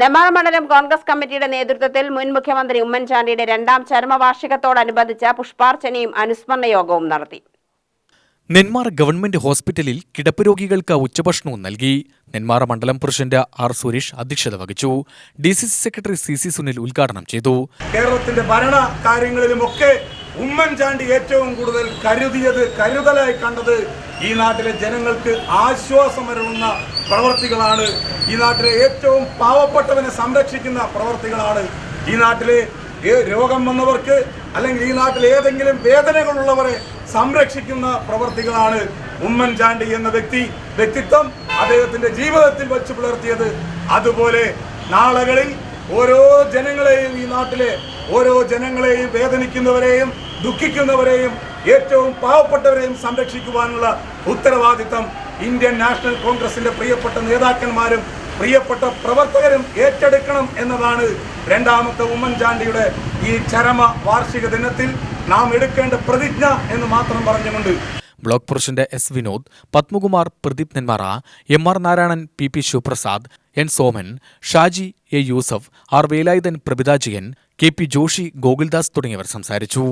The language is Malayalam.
നെമാർ മണ്ഡലം കോൺഗ്രസ് കമ്മിറ്റിയുടെ നേതൃത്വത്തിൽ മുൻ മുഖ്യമന്ത്രി ഉമ്മൻചാണ്ടിയുടെ രണ്ടാം ചരമവാർഷികത്തോടനുബന്ധിച്ച പുഷ്പാർച്ചനയും അനുസ്മരണ യോഗവും നടത്തി. നെന്മാർ ഗവൺമെന്റ് ഹോസ്പിറ്റലിൽ കിടപ്പ് രോഗികൾക്ക് ഉച്ചഭക്ഷണവും നൽകി. നെന്മാറ മണ്ഡലം പ്രസിഡന്റ് ആർ സുരേഷ് അധ്യക്ഷത വഹിച്ചു. D C C secretary C C Sunil ഉദ്ഘാടനം ചെയ്തു. കേരളത്തിന്റെ ഭരണ കാര്യങ്ങളിലുമൊക്കെ ഉമ്മൻചാണ്ടി ഏറ്റവും കൂടുതൽ കരുതിയത് കരുതലായി കണ്ടത് ഈ നാട്ടിലെ ജനങ്ങൾക്ക് ആശ്വാസമരുന്ന പ്രവർത്തികളാണ്. ഈ നാട്ടിലെ ഏറ്റവും പാവപ്പെട്ടവനെ സംരക്ഷിക്കുന്ന പ്രവർത്തികളാണ്. ഈ നാട്ടിലെ രോഗം വന്നവർക്ക് അല്ലെങ്കിൽ ഈ നാട്ടിലെ ഏതെങ്കിലും വേദനകളുള്ളവരെ സംരക്ഷിക്കുന്ന പ്രവർത്തികളാണ് ഉമ്മൻചാണ്ടി എന്ന വ്യക്തി. വ്യക്തിത്വം അദ്ദേഹത്തിന്റെ ജീവിതത്തിൽ വെച്ച് പുലർത്തിയത്. അതുപോലെ നാളുകളിൽ ഓരോ ജനങ്ങളെയും ഈ നാട്ടിലെ ഓരോ ജനങ്ങളെയും വേദനിക്കുന്നവരെയും ദുഃഖിക്കുന്നവരെയും ഏറ്റവും പാവപ്പെട്ടവരെയും സംരക്ഷിക്കുവാനുള്ള ഉത്തരവാദിത്തം ഇന്ത്യൻ നാഷണൽ കോൺഗ്രസിന്റെ പ്രിയപ്പെട്ട നേതാക്കന്മാരും പ്രിയപ്പെട്ട പ്രവർത്തകരും ഏറ്റെടുക്കണം എന്നതാണ് രണ്ടാമത്തെ ഉമ്മൻചാണ്ടിയുടെ ഈ ചരമ വാർഷിക ദിനത്തിൽ നാം എടുക്കേണ്ട പ്രതിജ്ഞ എന്ന് മാത്രം പറഞ്ഞുകൊണ്ട് block president S Vinod Padmakumar Pradeep Nenmara M R Narayanan P P Sivaprasad N Soman Shaji A Yusuf R Velayudhan Prabhithajayan K P Joshi Gokuldas തുടങ്ങിയവർ സംസാരിച്ചു.